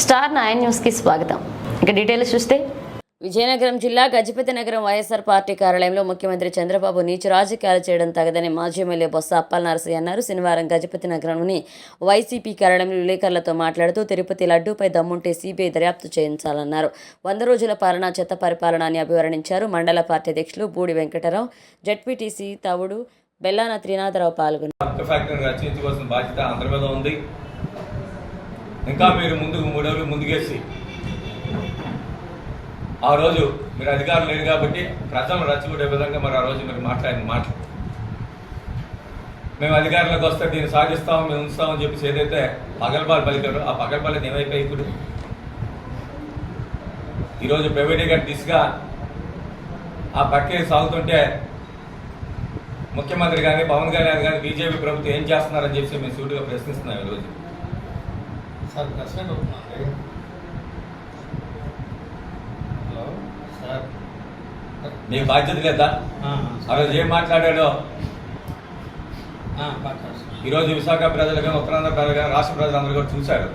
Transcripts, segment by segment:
Star nine న్యూస్కి స్వాగతం. ఇక డీటెయిల్స్ చూస్తే విజయనగరం జిల్లా గజపతి నగరం వైఎస్ఆర్ పార్టీ కార్యాలయంలో ముఖ్యమంత్రి చంద్రబాబు నీచ రాజకీయాలు చేయడం తగదని మాజీ ఎమ్మెల్యే బొత్స అప్పల్ నరసయ్య అన్నారు. శనివారం గజపతి నగరంలోని వైసీపీ కార్యాలయంలో విలేకరులతో మాట్లాడుతూ తిరుపతి లడ్డూపై దమ్ముంటే సిబిఐ దర్యాప్తు చేయించాలన్నారు. వంద రోజుల పాలన చెత్త పరిపాలన అని అభివర్ణించారు. మండల పార్టీ అధ్యక్షులు బూడి వెంకటరావు జడ్పీటీసీ తవుడు బెల్లాన త్రినాథరావు పాల్గొన్నారు కొత్త ఫ్యాక్టరీని రచించుకోవాల్సిన బాధ్యత అందరి మీద ఉంది ఇంకా మీరు ముందుకు మూడేళ్ళు ముందుకేసి. ఆ రోజు మీరు అధికారం లేరు కాబట్టి ప్రజలను రచ్చగొట్టే విధంగా మరి ఆ రోజు మీరు మాట్లాడిన మాట. మేము అధికారంలోకి వస్తే దీన్ని సాగిస్తాం మేము ఉంచుతామని చెప్పేసి ఏదైతే పగలబాలు పలికారో ఆ పగలబాలు ఏమైపోయి ఇప్పుడు. ఈరోజు ప్రైవేటీకరణ దిశగా ఆ ప్రక్రియ సాగుతుంటే ముఖ్యమంత్రి కానీ పవన్ కళ్యాణ్ కానీ బీజేపీ ప్రభుత్వం ఏం చేస్తున్నారని చెప్పి మేము సూటిగా ప్రశ్నిస్తున్నాం ఈరోజు. సార్ అడుగుతున్నానండి హలో సార్. మీకు బాధ్యత లేదా? ఆ, రోజు ఏం మాట్లాడాడో. ఈరోజు విశాఖ ప్రజలు కానీ ఉత్తరాంధ్ర ప్రజలు కానీ రాష్ట్ర ప్రజలందరూ కూడా చూశారు.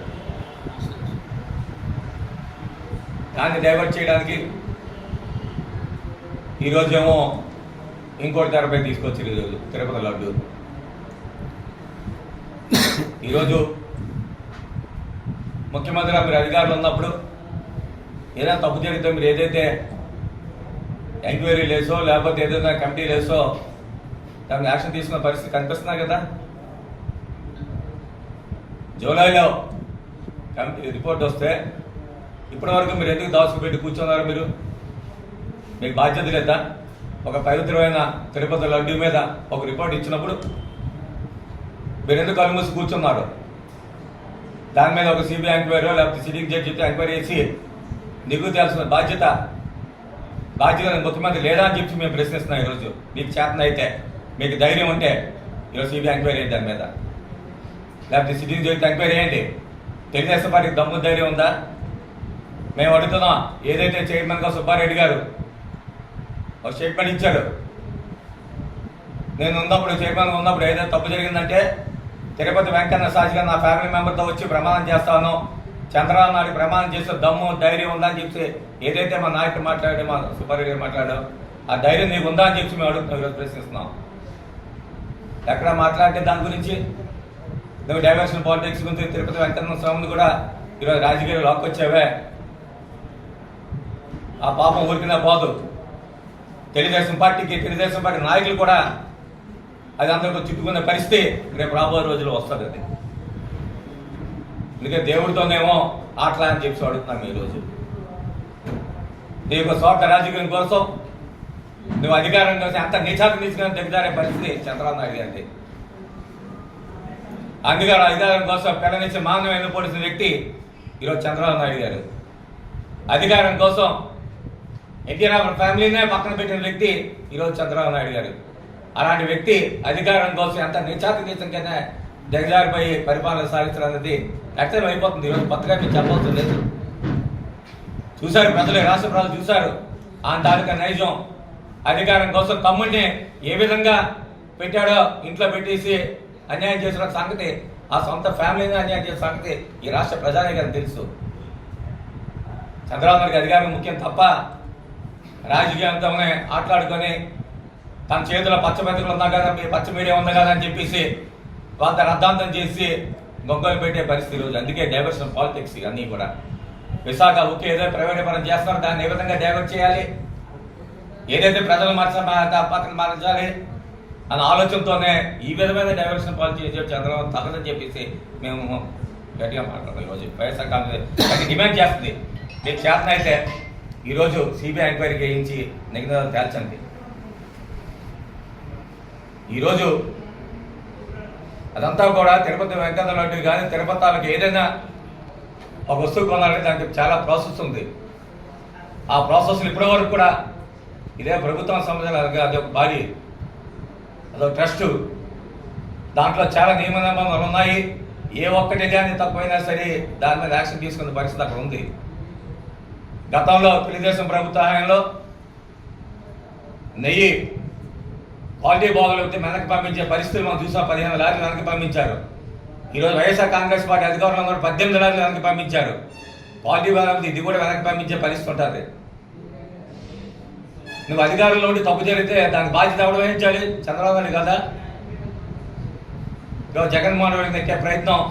దాన్ని డైవర్ట్ చేయడానికి ఈరోజు ఏమో ఇంకోటి తెరపై తీసుకొచ్చారు ఈరోజు తిరుపతి లడ్డు. ఈరోజు ముఖ్యమంత్రి మీరు అధికారులు ఉన్నప్పుడు ఏదైనా తప్పు జరిగితే మీరు ఏదైతే ఎంక్వైరీ లేసో లేకపోతే ఏదైనా కమిటీ లేసో దాన్ని యాక్షన్ తీసుకున్న పరిస్థితి కనిపిస్తున్నా కదా? జూలైలో కమిటీ రిపోర్ట్ వస్తే ఇప్పటివరకు మీరు ఎందుకు దాచుకుపెట్టి కూర్చున్నారు మీరు? మీకు బాధ్యత లేదా? ఒక పవిత్రమైన తిరుపతి లడ్డు మీద ఒక రిపోర్ట్ ఇచ్చినప్పుడు మీరు ఎందుకు కలుమూసి కూర్చున్నారు? దాని మీద ఒక సిబిఐ ఎంక్వైరీ లేకపోతే సిట్టింగ్ జడ్జి ఎంక్వైరీ చేసి నిగ్గు తేల్సిన బాధ్యత బాధ్యత ముఖ్యమంత్రి లేదా అని చెప్పి మేము ప్రశ్నిస్తున్నాం ఈరోజు. మీకు చేతన అయితే మీకు ధైర్యం ఉంటే ఈరోజు సిబిఐ ఎంక్వైరీ అయ్యింది దాని మీద. లేకపోతే సిట్టింగ్ జడ్జి ఎంక్వైరీ చేయండి. తెలుగుదేశం పార్టీకి దమ్ము ధైర్యం ఉందా? మేము అడుగుతున్నాం. ఏదైతే చైర్మన్గా సుబ్బారెడ్డి గారు ఒక స్టేట్మెంట్ ఇచ్చాడు నేను ఉన్నప్పుడు చైర్మన్ ఉన్నప్పుడు ఏదైతే తప్పు జరిగిందంటే తిరుపతి వెంకన్న సాక్షిగా నా ఫ్యామిలీ మెంబర్తో వచ్చి ప్రమాణం చేస్తాను. చంద్రబాబు నాయుడు ప్రమాణం చేస్తే దమ్ము ధైర్యం ఉందని చెప్పి ఏదైతే మా నాయకుడు మాట్లాడాడో మా సుబ్బారెడ్డి మాట్లాడో ఆ ధైర్యం నీకు ఉందా అని చెప్పి మేము అడుగుతున్నాం ఈరోజు ప్రశ్నిస్తున్నాం. ఎక్కడ మాట్లాడితే దాని గురించి? నువ్వు డైవర్షన్ పాలిటిక్స్ గురించి తిరుపతి వెంకన్న స్వామిని కూడా ఈరోజు రాజకీయాలు లాక్కొచ్చావే. ఆ పాపం ఊరికినా పోదు. తెలుగుదేశం పార్టీకి తెలుగుదేశం పార్టీ నాయకులు కూడా అది అందరికీ చిక్కుకున్న పరిస్థితి రేపు రాబోయే రోజుల్లో వస్తుంది అది. అందుకే దేవుడితోనేమో ఆటలా అని చెప్పి అడుగుతున్నాం ఈరోజు నీ యొక్క స్వార్థ రాజకీయం కోసం నువ్వు అధికారం కోసం అంత నిచాకు తీసుకుని దిగజారే పరిస్థితి చంద్రబాబు నాయుడు గారిది. అందుకే అధికారం కోసం పిల్లనిచ్చి మానవ ఎన్నుపోడిసిన వ్యక్తి ఈరోజు చంద్రబాబు నాయుడు గారు. అధికారం కోసం ఎన్టీఆర్ రామారావు ఫ్యామిలీనే పక్కన పెట్టిన వ్యక్తి ఈరోజు చంద్రబాబు నాయుడు గారు. అలాంటి వ్యక్తి అధికారం కోసం ఎంత నిచాతి నీచంగానే దిగజారిపోయి పరిపాలన సాగించడం అనేది వ్యక్తం అయిపోతుంది. ఈరోజు కొత్తగా మీరు చెప్పవలసిన లేదు చూశారు ప్రజలు రాష్ట్ర ప్రజలు చూశారు. ఆ తాలూకా నైజం. అధికారం కోసం తమ్ముడిని ఏ విధంగా పెట్టాడో ఇంట్లో పెట్టేసి అన్యాయం చేసిన సంగతి ఆ సొంత ఫ్యామిలీని అన్యాయం చేసిన సంగతి ఈ రాష్ట్ర ప్రజానికి తెలుసు. చంద్రబాబు నాయుడు అధికారం ముఖ్యం తప్ప రాజకీయంతోనే ఆటలాడుకొని తన చేతిలో పచ్చ మెతుకులు ఉన్నా కదా మీ పచ్చ మీడియా ఉంది కదా అని చెప్పేసి కొంత రద్దాంతం చేసి గొంగలు పెట్టే పరిస్థితి రోజు. అందుకే డైవర్షన్ పాలిటిక్స్ అన్నీ కూడా. విశాఖ ఓకే ఏదో ప్రైవేట్ పరం చేస్తారో దాన్ని ఏ విధంగా డైవర్ట్ చేయాలి? ఏదైతే ప్రజలు మార్చ పక్కన మార్చాలి అన్న ఆలోచనతోనే ఈ విధమైన డైవర్షన్ పాలసీ చంద్రబాబు తగదని చెప్పేసి మేము గట్టిగా మాట్లాడతాం ఈరోజు వైఎస్ఆర్ కాంగ్రెస్ అది డిమాండ్ చేస్తుంది. మీకు చేతనైతే ఈరోజు సిబిఐ ఎంక్వైరీ చేయించి నిఘంటులను తేల్చండి. ఈరోజు అదంతా కూడా తిరుపతి వెంకన్న లాంటి కానీ తిరుపతి ఏదైనా ఒక వస్తువు కొనాలంటే దానికి చాలా ప్రాసెస్ ఉంది. ఆ ప్రాసెస్లు ఇప్పటి వరకు కూడా ఇదే ప్రభుత్వం సంబంధించిన అది ఒక బాడీ అదొక ట్రస్ట్. దాంట్లో చాలా నియమ నిబంధనలు ఉన్నాయి. ఏ ఒక్కటి కానీ తక్కువైనా సరే దాని మీద యాక్షన్ తీసుకునే పరిస్థితి అక్కడ ఉంది. గతంలో తెలుగుదేశం ప్రభుత్వ హయాంలో నెయ్యి క్వాలిటీ బాగోలేకపోతే వెనక్కి పంపించే పరిస్థితులు మనం చూసాం. పదిహేను లారీలు వెనక్కి పంపించారు. ఈరోజు వైఎస్ఆర్ కాంగ్రెస్ పార్టీ అధికారంలో కూడా పద్దెనిమిది లారీలు వెనక్కి పంపించారు. క్వాలిటీ బాగోలేకపోతే ఇది కూడా వెనక్కి పంపించే పరిస్థితి ఉంటుంది. నువ్వు అధికారంలో ఉండి తప్పు జరిగితే దానికి బాధ్యత ఎవడు వహించాలి? చంద్రబాబు నాయుడు కదా? ఇదిగో జగన్మోహన్ రెడ్డి ఎక్కే ప్రయత్నం.